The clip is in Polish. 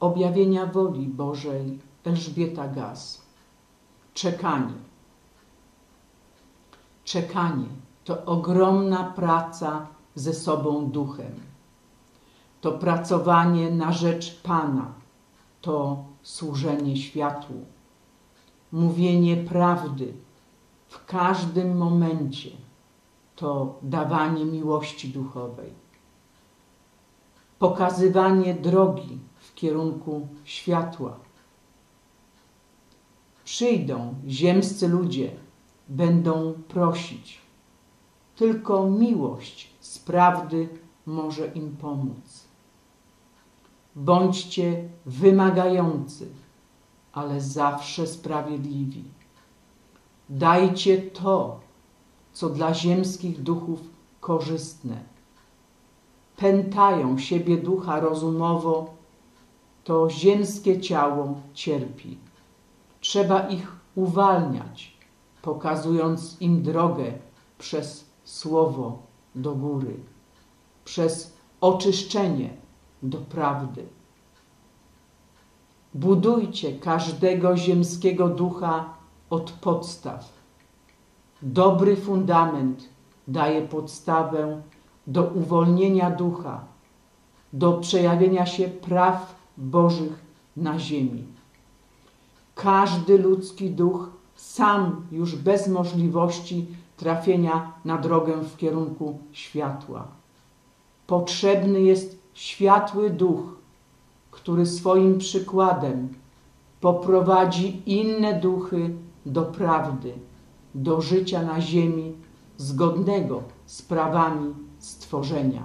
objawienia woli Bożej Elżbieta Gaz. Czekanie. Czekanie to ogromna praca ze sobą duchem. To pracowanie na rzecz Pana, to służenie światłu, mówienie prawdy w każdym momencie, to dawanie miłości duchowej, pokazywanie drogi kierunku światła. Przyjdą ziemscy ludzie, będą prosić. Tylko miłość z prawdy może im pomóc. Bądźcie wymagający, ale zawsze sprawiedliwi. Dajcie to, co dla ziemskich duchów korzystne. Pętają siebie ducha rozumowo, to ziemskie ciało cierpi. Trzeba ich uwalniać, pokazując im drogę przez słowo do góry, przez oczyszczenie do prawdy. Budujcie każdego ziemskiego ducha od podstaw. Dobry fundament daje podstawę do uwolnienia ducha, do przejawienia się praw Bożych na ziemi. Każdy ludzki duch sam już bez możliwości trafienia na drogę w kierunku światła. Potrzebny jest światły duch, który swoim przykładem poprowadzi inne duchy do prawdy, do życia na ziemi zgodnego z prawami stworzenia.